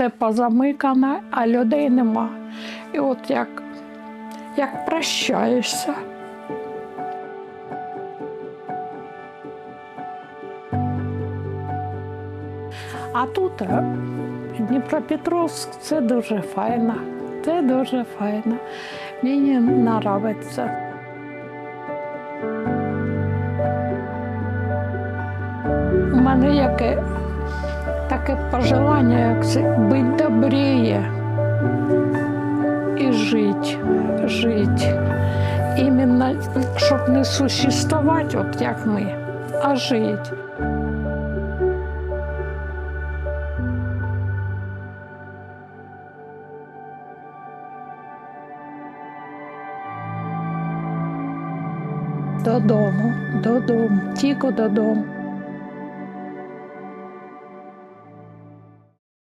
все позамикане, а людей нема. І от як, як прощаєшся. А тут е, Дніпропетровськ це дуже файно. Це дуже файно. Мені подобається. У мене яке таке пожелання, як це бути добріє і жити, жити. Іменно, щоб не существувати, от як ми, а жити. Додому, додому, тільки додому.